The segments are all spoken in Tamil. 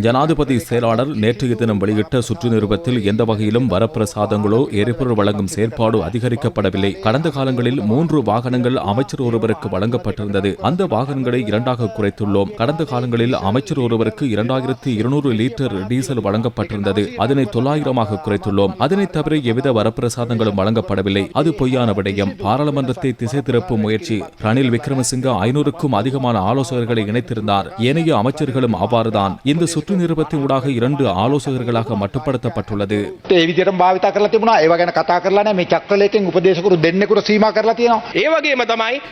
ஜனாதிபதி செயலாளர் நேற்றைய தினம் வெளியிட்ட சுற்று நிருபத்தில் எந்த வகையிலும் வரப்பிரசாதங்களோ எரிபொருள் வழங்கும் செயற்பாடு அதிகரிக்கப்படவில்லை கடந்த காலங்களில் மூன்று வாகனங்கள் அமைச்சர் ஒருவருக்கு வழங்கப்பட்டிருந்தது. அந்த வாகனங்களை இரண்டாக குறைத்துள்ளோம். கடந்த காலங்களில் அமைச்சர் ஒருவருக்கு இரண்டாயிரத்தி இருநூறு லிட்டர் டீசல் வழங்கப்பட்டிருந்தது. அதனை தொள்ளாயிரமாக குறைத்துள்ளோம். அதனை தவிர எவ்வித வரப்பிரசாதங்களும் வழங்கப்படவில்லை. அது பொய்யான விடயம். பாராளுமன்றத்தை திசை திருப்பும் முயற்சி ரணில் விக்ரமசிங்க ஐநூறுக்கும் அதிகமான ஆலோசகர்களை இணைத்திருந்தார். கொண்டிருந்தார். ஏனைய அமைச்சர்களும் அவ்வாறுதான். இந்த சுற்று நிருபத்தின் ஊடாக இரண்டு ஆலோசகர்களாக மட்டுப்படுத்தப்பட்டுள்ளது.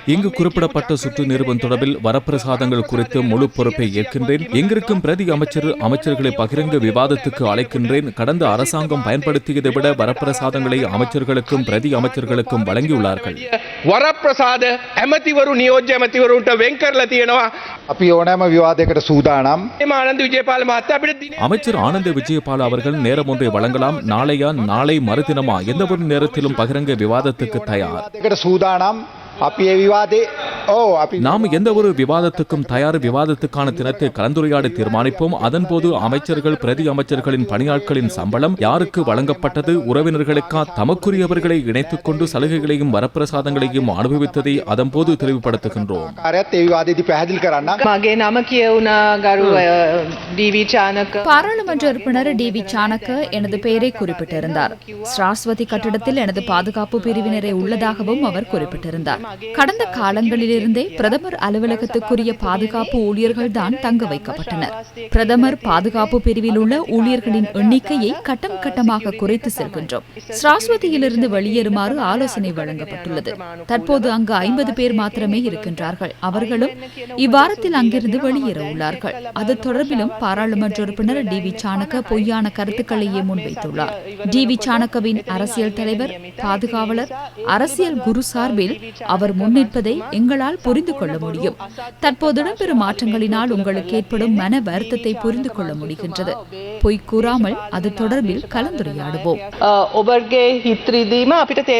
இங்கு குறிப்பிடப்பட்ட சுற்று நிருபம் தொடர்பில் வரப்பிரசாதங்கள் குறித்து முழு பொறுப்பை ஏற்கின்றேன். எங்கிருக்கும் பிரதி அமைச்சர் அமைச்சர்களை பகிரங்க விவாதத்துக்கு அழைக்கின்றேன். கடந்த அரசாங்கம் பயன்படுத்தியதை விட வரப்பிரசாதங்களை அமைச்சர்களுக்கும் பிரதி அமைச்சர்களுக்கும் வழங்கியுள்ளார்கள். வரப்பிரசாத அமைத்திவரும் நியோஜ்ய அமைத்திவரும் வெங்கர்ல தியனவா? அப்போ ඕනෑම විවාදයකට සූදානම් එම ආනන්ද විජයපාල මහත්තයා අපිට දින அமைச்சர் ஆனந்த விஜயபால அவர்கள் நேரம் ஒன்றை வழங்கலாம் நாளையா நாளை மறுதினமா எந்த ஒரு நேரத்திலும் பகிரங்க விவாதத்துக்கு தயார் දෙකට සූදානම් අපි ඒ විවාදේ ඕ අපි நாம் எந்த ஒரு விவாதத்துக்கும் தயார் விவாதத்துக்கான தினத்தை கலந்துரையாடி தீர்மானிப்போம். அதன்போது அமைச்சர்கள் பிரதி அமைச்சர்களின் பணியாட்களின் சம்பளம் யாருக்கு வழங்கப்பட்டது உறவினர்களுக்கா தமக்குரியவர்களை இணைத்துக் கொண்டு சலுகைகளையும் வரப்பிரசாதங்களையும் அனுபவித்ததை அதன்போது தெளிவுபடுத்துகின்றோம். பாராளுமன்ற உறுப்பினர் டி வி சாணக்க எனது பெயரை குறிப்பிட்டிருந்தார். சாஸ்வதி கட்டிடத்தில் எனது பாதுகாப்பு பிரிவினரை உள்ளதாகவும் அவர் குறிப்பிட்டிருந்தார். கடந்த காலங்களில் காலங்களிலிருந்தே பிரதமர் அலுவலகத்துக்குரிய பாதுகாப்பு ஊழியர்கள் தான் தங்க வைக்கப்பட்டனர். பிரதமர் பாதுகாப்பு பிரிவில் உள்ள ஊழியர்களின் எண்ணிக்கையை கட்டம் கட்டமாக குறைத்து செல்கின்றோம். ஸ்ராஸ்வதியிலிருந்து வெளியேறுமாறு ஆலோசனை வழங்கப்பட்டுள்ளது. தற்போது அங்கு ஐம்பது பேர் மாத்திரமே இருக்கின்றார்கள். அவர்களும் இவ்வாரத்தில் அங்கிருந்து வெளியேற உள்ளார்கள். அது தொடர்பிலும் பாராளுமன்ற உறுப்பினர் டி வி சாணக்க பொய்யான கருத்துக்களையே முன்வைத்துள்ளார். டி வி சாணக்கவின் அரசியல் தலைவர் பாதுகாவலர் அரசியல் குரு சார்பில் அவர் முன்னிற்பதை எங்களால் உங்களால் புரிந்து கொள்ள முடியும். தற்போது இடம்பெறும் மாற்றங்களினால் உங்களுக்கு ஏற்படும் மன வருத்தத்தை புரிந்து கொள்ள முடிகின்றது. பொய் கூறாமல் அது தொடர்பில் கலந்துரையாடுவோம்.